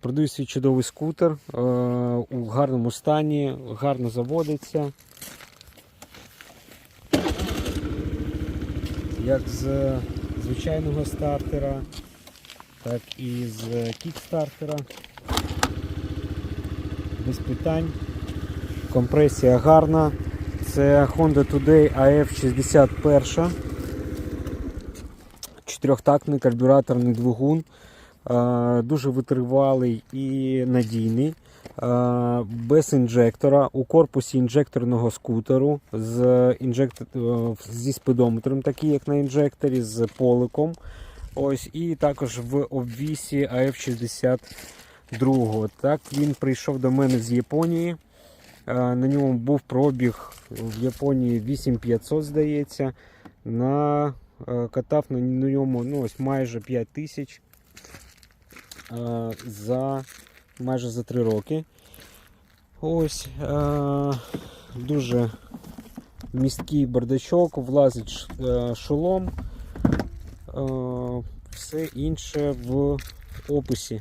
Продаю свій чудовий скутер е, у гарному стані, гарно заводиться. Як з звичайного стартера, так і з кікстартера. Без питань. Компресія гарна. Це Honda Today AF61. Чотирьохтактний карбюраторний двигун. Е, Дуже витривалий і надійний. Е, Без інжектора у корпусі інжекторного скутеру з інжектор, е, зі спидометром, такий як на інжекторі, з поликом. Ось, і також в обвісі AF62. Так, він прийшов до мене з Японії. На ньому був пробіг в Японії 8500, здається. На, катав на ньому ну, ось майже 5 тисяч за майже за 3 роки. Ось е, дуже місткий бардачок, влазить е, шолом. Е, все інше в описі.